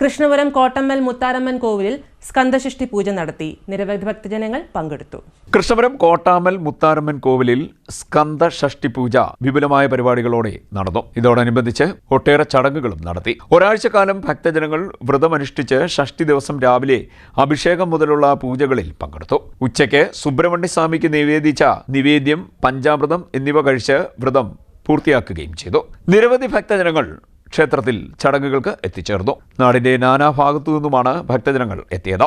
കൃഷ്ണപുരം കോട്ടമ്മൽ മുത്താരമ്മൻ കോവിലിൽ സ്കന്ദഷഷ്ടി പൂജ നടത്തി. നിരവധി ഭക്തജനങ്ങൾ പങ്കെടുത്തു. കൃഷ്ണപുരം കോട്ടാമൽ മുത്താരമ്മൻ കോവിലിൽ സ്കന്ദ ഷഷ്ടി പൂജ വിപുലമായ പരിപാടികളോടെ നടന്നു. ഇതോടനുബന്ധിച്ച് ഒട്ടേറെ ചടങ്ങുകളും നടത്തി. ഒരാഴ്ചക്കാലം ഭക്തജനങ്ങൾ വ്രതമനുഷ്ഠിച്ച് ഷഷ്ടി ദിവസം രാവിലെ അഭിഷേകം മുതലുള്ള പൂജകളിൽ പങ്കെടുത്തു. ഉച്ചയ്ക്ക് സുബ്രഹ്മണ്യസ്വാമിക്ക് നിവേദിച്ച നിവേദ്യം പഞ്ചാമൃതം എന്നിവ കഴിച്ച് വ്രതം പൂർത്തിയാക്കുകയും ചെയ്തു. നിരവധി ഭക്തജനങ്ങൾ ക്ഷേത്രത്തിൽ ചടങ്ങുകൾക്ക് എത്തിച്ചേർന്നു. നാടിന്റെ നാനാഭാഗത്തു നിന്നുമാണ് ഭക്തജനങ്ങൾ എത്തിയത്.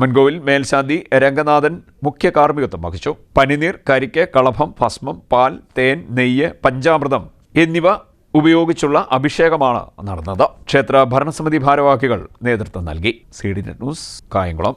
അമ്മൻകോവിൽ മേൽശാന്തി രംഗനാഥൻ മുഖ്യ കാർമ്മികത്വം വഹിച്ചു. പനിനീർ കരിക്ക് കളഭം ഭസ്മം പാൽ തേൻ നെയ്യ് പഞ്ചാമൃതം എന്നിവ ഉപയോഗിച്ചുള്ള അഭിഷേകമാണ് നടന്നത്. ക്ഷേത്ര ഭരണസമിതി ഭാരവാഹികൾ നേതൃത്വം നൽകി. C D news Kayamkulam.